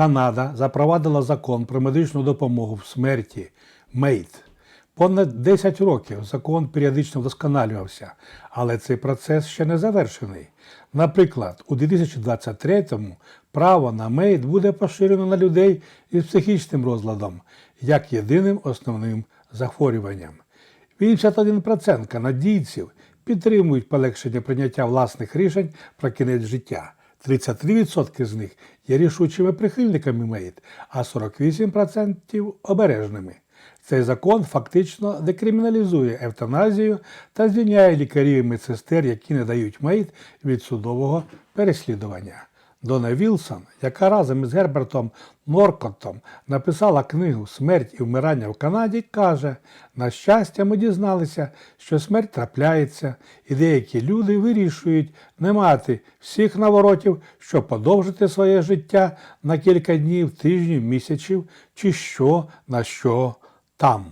Канада запровадила закон про медичну допомогу в смерті МЕЙТ. Понад 10 років закон періодично вдосконалювався, але цей процес ще не завершений. Наприклад, у 2023-му право на МЕЙТ буде поширено на людей із психічним розладом як єдиним основним захворюванням. 81% канадійців підтримують полегшення прийняття власних рішень про кінець життя. 33% з них є рішучими прихильниками МЕЙТ, а 48% обережними. Цей закон фактично декриміналізує евтаназію та звільняє лікарів і медсестер, які не дають МЕЙТ від судового переслідування. Дона Вілсон, яка разом із Гербертом Норкоттом написала книгу Смерть і вмирання в Канаді, каже: на щастя, ми дізналися, що смерть трапляється, і деякі люди вирішують не мати всіх наворотів, щоб подовжити своє життя на кілька днів, тижнів, місяців чи що на що там.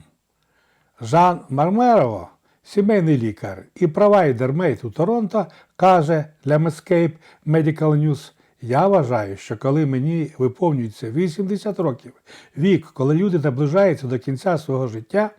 Жан Мармерово, сімейний лікар і провайдер Мейт у Торонто, каже для Medscape Medical News, я вважаю, що коли мені виповнюється 80 років, вік, коли люди наближаються до кінця свого життя,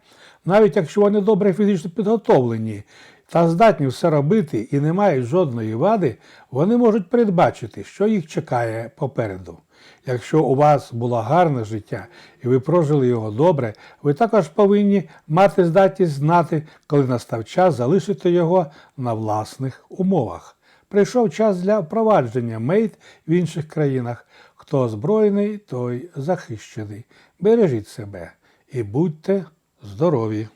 навіть якщо вони добре фізично підготовлені та здатні все робити і не мають жодної вади, вони можуть передбачити, що їх чекає попереду. Якщо у вас було гарне життя і ви прожили його добре, ви також повинні мати здатність знати, коли настав час залишити його на власних умовах. Прийшов час для впровадження мейт в інших країнах. Хто озброєний, той захищений. Бережіть себе і будьте здорові!